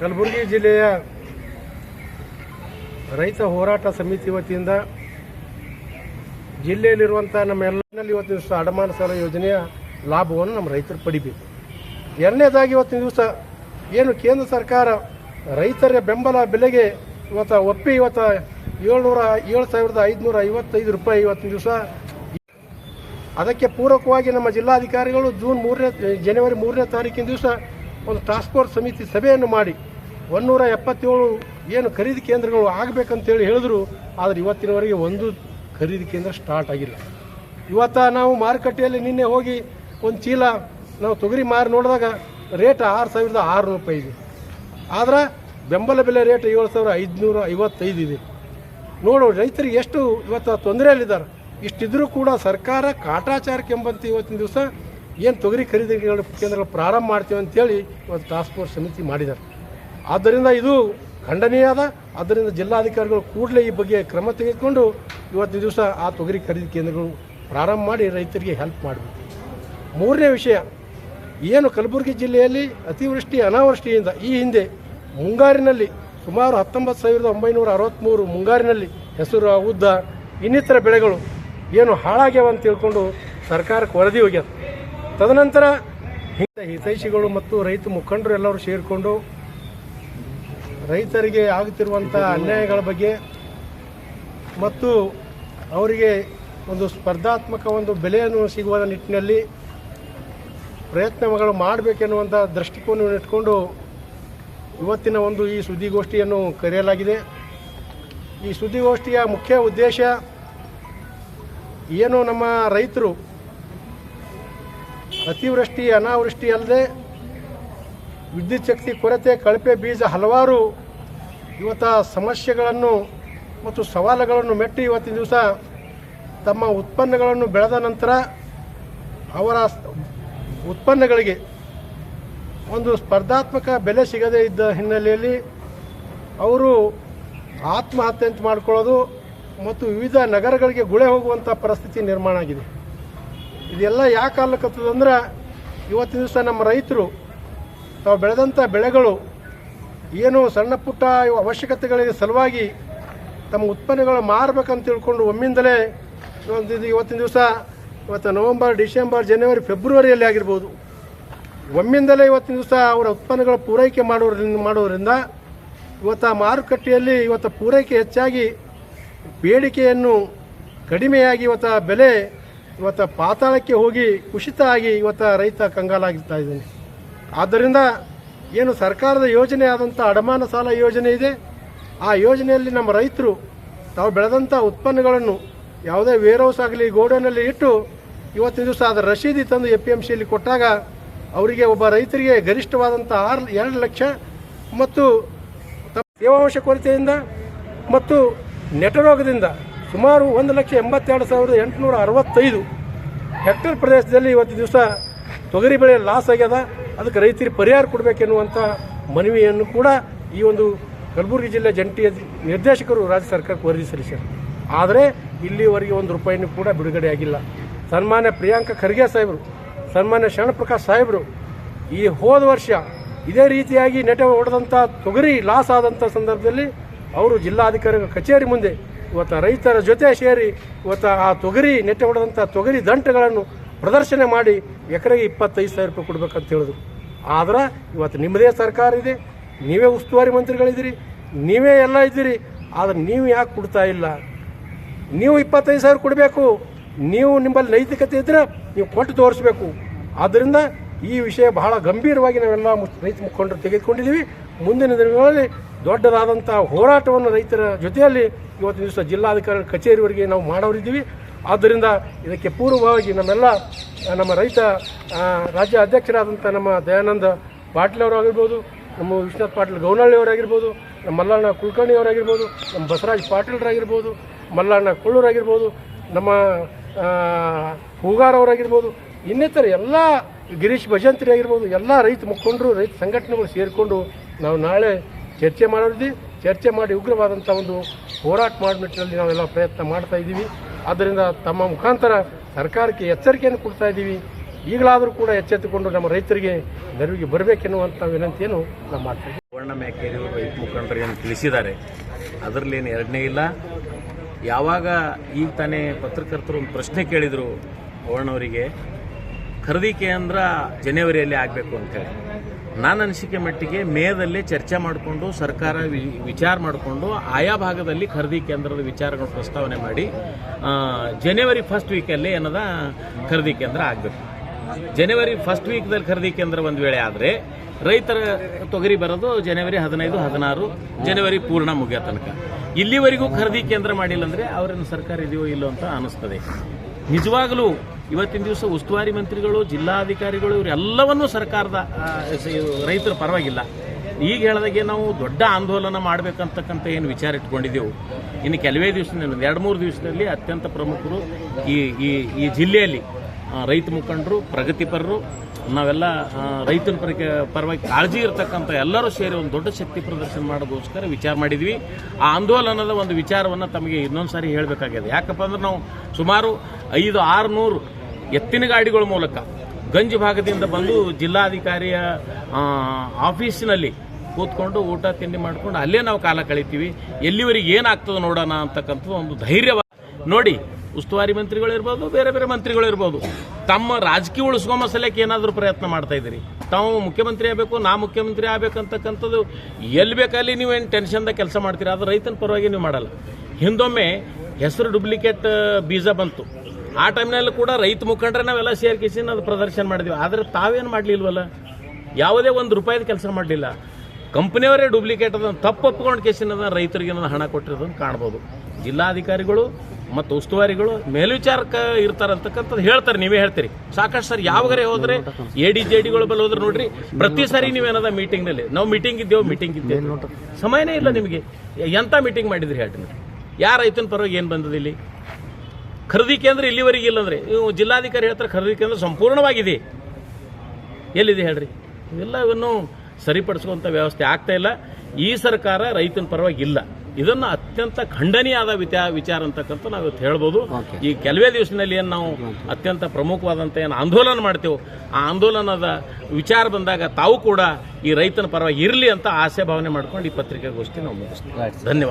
ಕಲಬುರಗಿ ಜಿಲ್ಲೆಯ ರೈತ ಹೋರಾಟ ಸಮಿತಿ ವತಿಯಿಂದ ಜಿಲ್ಲೆಯಲ್ಲಿರುವಂಥ ನಮ್ಮ ಎಲ್ಲರಲ್ಲಿ ಇವತ್ತಿನ ದಿವಸ ಅಡಮಾನ ಸಾಲ ಯೋಜನೆಯ ಲಾಭವನ್ನು ನಮ್ಮ ರೈತರು ಪಡಿಬೇಕು. ಎರಡನೇದಾಗಿ ಇವತ್ತಿನ ದಿವಸ ಏನು ಕೇಂದ್ರ ಸರ್ಕಾರ ರೈತರ ಬೆಂಬಲ ಬೆಲೆಗೆ ಇವತ್ತು ಒಪ್ಪಿ ಇವತ್ತು ಏಳ್ನೂರ ಏಳು ಸಾವಿರದ ಐದುನೂರ ಐವತ್ತೈದು ರೂಪಾಯಿ ಇವತ್ತಿನ ದಿವಸ ಅದಕ್ಕೆ ಪೂರಕವಾಗಿ ನಮ್ಮ ಜಿಲ್ಲಾಧಿಕಾರಿಗಳು ಜೂನ್ ಮೂರನೇ, ಜನವರಿ ಮೂರನೇ ತಾರೀಕಿನ ದಿವಸ ಒಂದು ಟಾಸ್ಕ್ ಫೋರ್ಸ್ ಸಮಿತಿ ಸಭೆಯನ್ನು ಮಾಡಿ ಒನ್ನೂರ ಎಪ್ಪತ್ತೇಳು ಏನು ಖರೀದಿ ಕೇಂದ್ರಗಳು ಆಗಬೇಕಂತೇಳಿ ಹೇಳಿದ್ರು, ಆದರೆ ಇವತ್ತಿನವರೆಗೆ ಒಂದು ಖರೀದಿ ಕೇಂದ್ರ ಸ್ಟಾರ್ಟ್ ಆಗಿಲ್ಲ. ಇವತ್ತ ನಾವು ಮಾರುಕಟ್ಟೆಯಲ್ಲಿ ನಿನ್ನೆ ಹೋಗಿ ಒಂದು ಚೀಲ ನಾವು ತೊಗರಿ ಮಾರಿ ನೋಡಿದಾಗ ರೇಟ್ ಆರು ಸಾವಿರದ ಆರುನೂರು ರೂಪಾಯಿ ಇದೆ. ಆದರೆ ಬೆಂಬಲ ಬೆಲೆ ರೇಟ್ ಏಳು ಸಾವಿರ ಐದುನೂರ ಐವತ್ತೈದು ಇದೆ. ನೋಡು, ರೈತರಿಗೆ ಎಷ್ಟು ಇವತ್ತು ತೊಂದರೆಯಲ್ಲಿದ್ದಾರೆ. ಇಷ್ಟಿದ್ರೂ ಕೂಡ ಸರ್ಕಾರ ಕಾಟಾಚಾರಕ್ಕೆ ಎಂಬಂತೆ ಇವತ್ತಿನ ದಿವಸ ಏನು ತೊಗರಿ ಖರೀದಿ ಕೇಂದ್ರಗಳು ಪ್ರಾರಂಭ ಮಾಡ್ತೀವಿ ಅಂತೇಳಿ ಇವತ್ತು ಟಾಸ್ಕ್ ಫೋರ್ಸ್ ಸಮಿತಿ ಮಾಡಿದ್ದಾರೆ. ಆದ್ದರಿಂದ ಇದು ಖಂಡನೀಯಾದ, ಆದ್ದರಿಂದ ಜಿಲ್ಲಾಧಿಕಾರಿಗಳು ಕೂಡಲೇ ಈ ಬಗ್ಗೆ ಕ್ರಮ ತೆಗೆದುಕೊಂಡು ಇವತ್ತಿನ ದಿವಸ ಆ ತೊಗರಿ ಖರೀದಿ ಕೇಂದ್ರಗಳು ಪ್ರಾರಂಭ ಮಾಡಿ ರೈತರಿಗೆ ಹೆಲ್ಪ್ ಮಾಡಬೇಕು. ಮೂರನೇ ವಿಷಯ, ಏನು ಕಲಬುರಗಿ ಜಿಲ್ಲೆಯಲ್ಲಿ ಅತಿವೃಷ್ಟಿ ಅನಾವೃಷ್ಟಿಯಿಂದ ಈ ಹಿಂದೆ ಮುಂಗಾರಿನಲ್ಲಿ ಸುಮಾರು ಹತ್ತೊಂಬತ್ತು ಸಾವಿರದ ಒಂಬೈನೂರ ಅರವತ್ತ್ಮೂರು ಮುಂಗಾರಿನಲ್ಲಿ ಹೆಸರು ಉದ್ದ, ಇನ್ನಿತರ ಬೆಳೆಗಳು ಏನು ಹಾಳಾಗ್ಯಾವ ಅಂತ ತಿಳ್ಕೊಂಡು ಸರ್ಕಾರಕ್ಕೆ ವರದಿ ಹೋಗ್ಯದ ತದನಂತರ ಹಿಂದೆ ಹಿತೈಷಿಗಳು ಮತ್ತು ರೈತ ಮುಖಂಡರು ಎಲ್ಲರೂ ಸೇರಿಕೊಂಡು ರೈತರಿಗೆ ಆಗುತ್ತಿರುವಂಥ ಅನ್ಯಾಯಗಳ ಬಗ್ಗೆ ಮತ್ತು ಅವರಿಗೆ ಒಂದು ಸ್ಪರ್ಧಾತ್ಮಕ ಒಂದು ಬೆಲೆಯನ್ನು ಸಿಗುವ ನಿಟ್ಟಿನಲ್ಲಿ ಪ್ರಯತ್ನಗಳು ಮಾಡಬೇಕೆನ್ನುವಂಥ ದೃಷ್ಟಿಕೋನವನ್ನು ಇಟ್ಕೊಂಡು ಇವತ್ತಿನ ಒಂದು ಈ ಸುದ್ದಿಗೋಷ್ಠಿಯನ್ನು ಕರೆಯಲಾಗಿದೆ. ಈ ಸುದ್ದಿಗೋಷ್ಠಿಯ ಮುಖ್ಯ ಉದ್ದೇಶ ಏನು ನಮ್ಮ ರೈತರು ಅತಿವೃಷ್ಟಿ ಅನಾವೃಷ್ಟಿ ಅಲ್ಲದೆ ವಿದ್ಯುತ್ ಶಕ್ತಿ ಕೊರತೆ, ಕಳಪೆ ಬೀಜ ಹಲವಾರು ಇವತ್ತ ಸಮಸ್ಯೆಗಳನ್ನು ಮತ್ತು ಸವಾಲುಗಳನ್ನು ಮೆಟ್ಟಿ ಇವತ್ತಿನ ದಿವಸ ತಮ್ಮ ಉತ್ಪನ್ನಗಳನ್ನು ಬೆಳೆದ ನಂತರ ಅವರ ಉತ್ಪನ್ನಗಳಿಗೆ ಒಂದು ಸ್ಪರ್ಧಾತ್ಮಕ ಬೆಲೆ ಸಿಗದೇ ಇದ್ದ ಹಿನ್ನೆಲೆಯಲ್ಲಿ ಅವರು ಆತ್ಮಹತ್ಯೆ ಅಂತ ಮಾಡ್ಕೊಳ್ಳೋದು ಮತ್ತು ವಿವಿಧ ನಗರಗಳಿಗೆ ಗುಳೆ ಹೋಗುವಂಥ ಪರಿಸ್ಥಿತಿ ನಿರ್ಮಾಣ ಆಗಿದೆ. ಇದೆಲ್ಲ ಯಾಕೆ ಆಗ್ಲಕತ್ತದಂದ್ರೆ ಇವತ್ತಿನ ದಿವಸ ನಮ್ಮ ರೈತರು ತಾವು ಬೆಳೆದಂಥ ಬೆಳೆಗಳು ಏನು ಸಣ್ಣ ಪುಟ್ಟ ಅವಶ್ಯಕತೆಗಳಿಗೆ ಸಲುವಾಗಿ ತಮ್ಮ ಉತ್ಪನ್ನಗಳು ಮಾರಬೇಕಂತ ತಿಳ್ಕೊಂಡು ಒಮ್ಮಿಂದಲೇ ಒಂದು ಇದು ಇವತ್ತಿನ ದಿವಸ ಇವತ್ತು ನವೆಂಬರ್, ಡಿಸೆಂಬರ್, ಜನವರಿ, ಫೆಬ್ರವರಿಯಲ್ಲಿ ಆಗಿರ್ಬೋದು. ಒಮ್ಮಿಂದಲೇ ಇವತ್ತಿನ ದಿವಸ ಅವರ ಉತ್ಪನ್ನಗಳ ಪೂರೈಕೆ ಮಾಡೋದ್ರಿಂದ ಮಾಡೋದ್ರಿಂದ ಇವತ್ತು ಮಾರುಕಟ್ಟೆಯಲ್ಲಿ ಇವತ್ತು ಪೂರೈಕೆ ಹೆಚ್ಚಾಗಿ ಬೇಡಿಕೆಯನ್ನು ಕಡಿಮೆಯಾಗಿ ಇವತ್ತು ಬೆಲೆ ಇವತ್ತು ಪಾತಾಳಕ್ಕೆ ಹೋಗಿ ಕುಸಿತ ಆಗಿ ಇವತ್ತು ರೈತ ಕಂಗಾಲಾಗಿರ್ತಾ ಇದ್ದಾನೆ. ಆದ್ದರಿಂದ ಏನು ಸರ್ಕಾರದ ಯೋಜನೆ ಆದಂಥ ಅಡಮಾನ ಸಾಲ ಯೋಜನೆ ಇದೆ. ಆ ಯೋಜನೆಯಲ್ಲಿ ನಮ್ಮ ರೈತರು ತಾವು ಬೆಳೆದಂಥ ಉತ್ಪನ್ನಗಳನ್ನು ಯಾವುದೇ ವೇರ್ ಹೌಸ್ ಆಗಲಿ ಗೋಡೌನಲ್ಲಿ ಇಟ್ಟು ಇವತ್ತಿನ ದಿವಸ ಅದರ ರಶೀದಿ ತಂದು ಎ ಪಿ ಎಂ ಸಿಯಲ್ಲಿ ಕೊಟ್ಟಾಗ ಅವರಿಗೆ ಒಬ್ಬ ರೈತರಿಗೆ ಗರಿಷ್ಠವಾದಂಥ ಆರು, ಎರಡು ಲಕ್ಷ ಮತ್ತು ತೇವಾಂಶ ಕೊರತೆಯಿಂದ ಮತ್ತು ನೆಟರೋಗದಿಂದ ಸುಮಾರು ಒಂದು ಲಕ್ಷ ಎಂಬತ್ತೆರಡು ಸಾವಿರದ ಎಂಟುನೂರ ಅರವತ್ತೈದು ಹೆಕ್ಟೇರ್ ಪ್ರದೇಶದಲ್ಲಿ ಇವತ್ತು ದಿವಸ ತೊಗರಿ ಬೆಳೆ ಲಾಸ್ ಆಗ್ಯದ. ಅದಕ್ಕೆ ರೈತರಿಗೆ ಪರಿಹಾರ ಕೊಡಬೇಕೆನ್ನುವಂಥ ಮನವಿಯನ್ನು ಕೂಡ ಈ ಒಂದು ಕಲಬುರಗಿ ಜಿಲ್ಲೆ ಜಂಟಿ ನಿರ್ದೇಶಕರು ರಾಜ್ಯ ಸರ್ಕಾರಕ್ಕೆ ವರದಿ ಸಲ್ಲಿಸಿದರು. ಆದರೆ ಇಲ್ಲಿವರೆಗೆ ಒಂದು ರೂಪಾಯಿನೂ ಕೂಡ ಬಿಡುಗಡೆ ಆಗಿಲ್ಲ. ಸನ್ಮಾನ್ಯ ಪ್ರಿಯಾಂಕ ಖರ್ಗೆ ಸಾಹೇಬರು, ಸನ್ಮಾನ್ಯ ಶರಣಪ್ರಕಾಶ್ ಸಾಹೇಬರು ಈ ಹೋದ ವರ್ಷ ಇದೇ ರೀತಿಯಾಗಿ ನೆಟ ಹೊಡೆದಂಥ ತೊಗರಿ ಲಾಸ್ ಆದಂಥ ಸಂದರ್ಭದಲ್ಲಿ ಅವರು ಜಿಲ್ಲಾಧಿಕಾರಿಗಳ ಕಚೇರಿ ಮುಂದೆ ಇವತ್ತು ರೈತರ ಜೊತೆ ಸೇರಿ ಇವತ್ತು ಆ ತೊಗರಿ ನೆಟ್ಟೆ ಹೊಡೆದಂಥ ತೊಗರಿ ದಂಟಗಳನ್ನು ಪ್ರದರ್ಶನ ಮಾಡಿ ಎಕರೆಗೆ ಇಪ್ಪತ್ತೈದು ಸಾವಿರ ರೂಪಾಯಿ ಕೊಡಬೇಕಂತ ಹೇಳಿದ್ರು. ಆದ್ರೆ ಇವತ್ತು ನಿಮ್ಮದೇ ಸರ್ಕಾರ ಇದೆ, ನೀವೇ ಉಸ್ತುವಾರಿ ಮಂತ್ರಿಗಳಿದ್ದೀರಿ, ನೀವೇ ಎಲ್ಲ ಇದ್ದೀರಿ, ಆದರೆ ನೀವು ಯಾಕೆ ಕೊಡ್ತಾ ಇಲ್ಲ? ನೀವು ಇಪ್ಪತ್ತೈದು ಸಾವಿರ ಕೊಡಬೇಕು, ನೀವು ನಿಮ್ಮಲ್ಲಿ ನೈತಿಕತೆ ಇದ್ದರೆ ನೀವು ಕೊಟ್ಟು ತೋರಿಸ್ಬೇಕು. ಆದ್ದರಿಂದ ಈ ವಿಷಯ ಬಹಳ ಗಂಭೀರವಾಗಿ ನಾವೆಲ್ಲ ರೈತ ಮುಖಂಡರು ತೆಗೆದುಕೊಂಡಿದ್ದೀವಿ. ಮುಂದಿನ ದಿನಗಳಲ್ಲಿ ದೊಡ್ಡದಾದಂಥ ಹೋರಾಟವನ್ನು ರೈತರ ಜೊತೆಯಲ್ಲಿ ಇವತ್ತಿನ ದಿವಸ ಜಿಲ್ಲಾಧಿಕಾರಿ ಕಚೇರಿವರೆಗೆ ನಾವು ಮಾಡೋರಿದ್ದೀವಿ. ಆದ್ದರಿಂದ ಇದಕ್ಕೆ ಪೂರ್ವವಾಗಿ ನಮ್ಮೆಲ್ಲ ನಮ್ಮ ರೈತ ರಾಜ್ಯ ಅಧ್ಯಕ್ಷರಾದಂಥ ನಮ್ಮ ದಯಾನಂದ ಪಾಟೀಲ್ ಅವರಾಗಿರ್ಬೋದು, ನಮ್ಮ ವಿಶ್ವನಾಥ್ ಪಾಟೀಲ್ ಗೌನಹಳ್ಳಿ ಅವರಾಗಿರ್ಬೋದು, ನಮ್ಮ ಮಲ್ಲಣ್ಣ ಕುಲಕರ್ಣಿ ಅವರಾಗಿರ್ಬೋದು, ನಮ್ಮ ಬಸವರಾಜ್ ಪಾಟೀಲ್ರಾಗಿರ್ಬೋದು ಮಲ್ಲಣ್ಣ ಕೊಳ್ಳೂರಾಗಿರ್ಬೋದು ನಮ್ಮ ಹೂಗಾರವರಾಗಿರ್ಬೋದು ಇನ್ನಿತರ ಎಲ್ಲ ಗಿರೀಶ್ ಭಜಂತ್ರಿ ಆಗಿರ್ಬೋದು, ಎಲ್ಲ ರೈತ ಮುಖಂಡರು, ರೈತ ಸಂಘಟನೆಗಳು ಸೇರಿಕೊಂಡು ನಾವು ನಾಳೆ ಚರ್ಚೆ ಮಾಡಿದ್ವಿ ಚರ್ಚೆ ಮಾಡಿ ಉಗ್ರವಾದಂಥ ಒಂದು ಹೋರಾಟ ಮಾಡೋ ನಿಟ್ಟಿನಲ್ಲಿ ನಾವೆಲ್ಲ ಪ್ರಯತ್ನ ಮಾಡ್ತಾ ಇದ್ದೀವಿ. ಆದ್ದರಿಂದ ತಮ್ಮ ಮುಖಾಂತರ ಸರ್ಕಾರಕ್ಕೆ ಎಚ್ಚರಿಕೆಯನ್ನು ಕೊಡ್ತಾ ಇದ್ದೀವಿ. ಈಗಲಾದರೂ ಕೂಡ ಎಚ್ಚೆತ್ತುಕೊಂಡು ನಮ್ಮ ರೈತರಿಗೆ ನೆರವಿಗೆ ಬರಬೇಕೆನ್ನುವಂಥ ವಿನಂತಿಯನ್ನು ನಾವು ಮಾಡ್ತೀವಿ ಸುವರ್ಣ ಮೇಕೇರಿ ರೈತ ಮುಖಂಡರು ಏನು ತಿಳಿಸಿದ್ದಾರೆ? ಅದರಲ್ಲಿ ಏನು ಎರಡನೇ ಇಲ್ಲ? ಯಾವಾಗ ಈಗ ತಾನೇ ಪತ್ರಕರ್ತರು ಒಂದು ಪ್ರಶ್ನೆ ಕೇಳಿದರು ಅವರಿಗೆ ಖರೀದಿ ಕೇಂದ್ರ ಜನವರಿಯಲ್ಲಿ ಆಗಬೇಕು ಅಂತೇಳಿ ನನ್ನ ಅನಿಸಿಕೆ ಮಟ್ಟಿಗೆ ಮೇದಲ್ಲಿ ಚರ್ಚೆ ಮಾಡಿಕೊಂಡು, ಸರ್ಕಾರ ವಿಚಾರ ಮಾಡಿಕೊಂಡು, ಆಯಾ ಭಾಗದಲ್ಲಿ ಖರೀದಿ ಕೇಂದ್ರದ ವಿಚಾರಗಳು ಪ್ರಸ್ತಾವನೆ ಮಾಡಿ ಜನವರಿ ಫಸ್ಟ್ ವೀಕಲ್ಲಿ ಏನದ, ಖರೀದಿ ಕೇಂದ್ರ ಆಗಬೇಕು. ಜನವರಿ ಫಸ್ಟ್ ವೀಕ್ದಲ್ಲಿ ಖರೀದಿ ಕೇಂದ್ರ ಒಂದು ವೇಳೆ ಆದರೆ, ರೈತರ ತೊಗರಿ ಬರೋದು ಜನವರಿ ಹದಿನೈದು, ಹದಿನಾರು, ಜನವರಿ ಪೂರ್ಣ ಮುಗಿಯೋ ತನಕ. ಇಲ್ಲಿವರೆಗೂ ಖರೀದಿ ಕೇಂದ್ರ ಮಾಡಿಲ್ಲ ಅಂದರೆ ಅವ್ರನ್ನ ಸರ್ಕಾರ ಇದೆಯೋ ಇಲ್ಲೋ ಅಂತ ಅನಿಸ್ತದೆ. ನಿಜವಾಗಲೂ ಇವತ್ತಿನ ದಿವಸ ಉಸ್ತುವಾರಿ ಮಂತ್ರಿಗಳು, ಜಿಲ್ಲಾಧಿಕಾರಿಗಳು ಇವರೆಲ್ಲವನ್ನೂ ಸರ್ಕಾರದ ರೈತರ ಪರವಾಗಿಲ್ಲ. ಈಗ ಹೇಳಿದಾಗೆ ನಾವು ದೊಡ್ಡ ಆಂದೋಲನ ಮಾಡಬೇಕಂತಕ್ಕಂಥ ಏನು ವಿಚಾರ ಇಟ್ಕೊಂಡಿದ್ದೆವು. ಇನ್ನು ಕೆಲವೇ ದಿವಸದಲ್ಲಿ ಎರಡು ಮೂರು ದಿವಸದಲ್ಲಿ ಅತ್ಯಂತ ಪ್ರಮುಖರು ಈ ಈ ಈ ಜಿಲ್ಲೆಯಲ್ಲಿ ರೈತ ಮುಖಂಡರು, ಪ್ರಗತಿಪರರು, ನಾವೆಲ್ಲ ರೈತನ ಪರಕ್ಕೆ ಪರವಾಗಿ ಕಾಳಜಿ ಇರತಕ್ಕಂಥ ಎಲ್ಲರೂ ಸೇರಿ ಒಂದು ದೊಡ್ಡ ಶಕ್ತಿ ಪ್ರದರ್ಶನ ಮಾಡೋದಕ್ಕೋಸ್ಕರ ವಿಚಾರ ಮಾಡಿದ್ವಿ. ಆ ಆಂದೋಲನದ ಒಂದು ವಿಚಾರವನ್ನು ತಮಗೆ ಇನ್ನೊಂದು ಸಾರಿ ಹೇಳಬೇಕಾಗಿದೆ ಯಾಕಪ್ಪ ಅಂದ್ರೆ ನಾವು ಸುಮಾರು ಐದು, ಆರುನೂರು ಎತ್ತಿನ ಗಾಡಿಗಳ ಮೂಲಕ ಗಂಜ್ ಭಾಗದಿಂದ ಬಂದು ಜಿಲ್ಲಾಧಿಕಾರಿಯ ಆಫೀಸಿನಲ್ಲಿ ಕೂತ್ಕೊಂಡು ಊಟ, ತಿಂಡಿ ಮಾಡ್ಕೊಂಡು ಅಲ್ಲೇ ನಾವು ಕಾಲ ಕಳಿತೀವಿ. ಎಲ್ಲಿವರೆಗೆ ಏನಾಗ್ತದೆ ನೋಡೋಣ ಅಂತಕ್ಕಂಥದ್ದು ಒಂದು ಧೈರ್ಯವ ನೋಡಿ ಉಸ್ತುವಾರಿ ಮಂತ್ರಿಗಳು ಇರ್ಬೋದು ಬೇರೆ ಬೇರೆ ಮಂತ್ರಿಗಳು ಇರ್ಬೋದು ತಮ್ಮ ರಾಜಕೀಯ ಉಳಿಸ್ಕೊ ಮಸಲಕ್ಕೆ ಏನಾದರೂ ಪ್ರಯತ್ನ ಮಾಡ್ತಾ ಇದ್ದೀರಿ? ತಾವು ಮುಖ್ಯಮಂತ್ರಿ ಆಗಬೇಕು, ನಾ ಮುಖ್ಯಮಂತ್ರಿ ಆಗಬೇಕಂತಕ್ಕಂಥದ್ದು ಎಲ್ಲಿ ಬೇಕಲ್ಲಿ ನೀವೇನು ಟೆನ್ಷನ್ದಾಗ ಕೆಲಸ ಮಾಡ್ತೀರಿ? ಅದು ರೈತನ ಪರವಾಗಿ ನೀವು ಮಾಡಲ್ಲ. ಹಿಂದೊಮ್ಮೆ ಹೆಸರು ಡುಪ್ಲಿಕೇಟ್ ಬೀಜ ಬಂತು. ಆ ಟೈಮ್ನಲ್ಲಿ ಕೂಡ ರೈತ ಮುಖಂಡ್ರೆ ನಾವೆಲ್ಲ ಸೇರ್ಕಿಸಿ ಅದು ಪ್ರದರ್ಶನ ಮಾಡಿದ್ವಿ. ಆದರೆ ತಾವೇನು ಮಾಡಲಿಲ್ವಲ್ಲ? ಯಾವುದೇ ಒಂದು ರೂಪಾಯಿದ ಕೆಲಸ ಮಾಡಲಿಲ್ಲ. ಕಂಪ್ನಿಯವರೇ ಡುಪ್ಲಿಕೇಟ್ ಅದನ್ನು ತಪ್ಪು ಒಪ್ಕೊಂಡು ಕೇಸಿನ ರೈತರಿಗೆ ಹಣ ಕೊಟ್ಟಿರೋದನ್ನು ಕಾಣ್ಬೋದು. ಜಿಲ್ಲಾಧಿಕಾರಿಗಳು ಮತ್ತು ಉಸ್ತುವಾರಿಗಳು ಮೇಲ್ವಿಚಾರಕ ಇರ್ತಾರೆ ಅಂತಕ್ಕಂಥದ್ದು ಹೇಳ್ತಾರೆ ನೀವೇ ಹೇಳ್ತೀರಿ. ಸಾಕಷ್ಟು ಸರ್ ಯಾವಾಗರೆ ಹೋದ್ರೆ ಎ ಡಿ ಜೆ ಡಿಗಳು ಬಲ್ಲಿ ಹೋದ್ರೆ ನೋಡ್ರಿ ಪ್ರತಿ ಸಾರಿ ನೀವೇನದ ಮೀಟಿಂಗ್ನಲ್ಲಿ ನಾವು ಮೀಟಿಂಗ್ ಇದ್ದೇವೆ ಮೀಟಿಂಗ್ ಇದ್ದೇವೆ. ಸಮಯನೇ ಇಲ್ಲ ನಿಮಗೆ. ಎಂಥ ಮೀಟಿಂಗ್ ಮಾಡಿದ್ರಿ ಹೇಳ್ರಿ ಯಾರು ರೈತನ ಪರವಾಗಿ ಏನು ಬಂದದ ಇಲ್ಲಿ? ಖರೀದಿ ಕೇಂದ್ರ ಇಲ್ಲಿವರೆಗೆ ಇಲ್ಲಂದ್ರೆ ನೀವು ಜಿಲ್ಲಾಧಿಕಾರಿ ಹೇಳ್ತಾರೆ ಖರೀದಿ ಕೇಂದ್ರ ಸಂಪೂರ್ಣವಾಗಿದೆ. ಎಲ್ಲಿದೆ ಹೇಳ್ರಿ? ಇವೆಲ್ಲವನ್ನು ಸರಿಪಡಿಸುವಂಥ ವ್ಯವಸ್ಥೆ ಆಗ್ತಾ ಇಲ್ಲ. ಈ ಸರ್ಕಾರ ರೈತನ ಪರವಾಗಿ ಇಲ್ಲ. ಇದನ್ನು ಅತ್ಯಂತ ಖಂಡನೀಯಾದ ವಿಚಾರ ವಿಚಾರ ಅಂತಕ್ಕಂಥ ನಾವು ಇವತ್ತು ಹೇಳ್ಬೋದು ಈ ಕೆಲವೇ ದಿವಸದಲ್ಲಿ ಏನು ನಾವು ಅತ್ಯಂತ ಪ್ರಮುಖವಾದಂಥ ಏನು ಆಂದೋಲನ ಮಾಡ್ತೇವೆ ಆ ಆಂದೋಲನದ ವಿಚಾರ ಬಂದಾಗ ತಾವು ಕೂಡ ಈ ರೈತನ ಪರವಾಗಿ ಇರಲಿ ಅಂತ ಆಸೆ ಭಾವನೆ ಮಾಡ್ಕೊಂಡು ಈ ಪತ್ರಿಕಾಗೋಷ್ಠಿ ನಾವು ಮುಗಿಸ್ತೀವಿ. ಧನ್ಯವಾದ.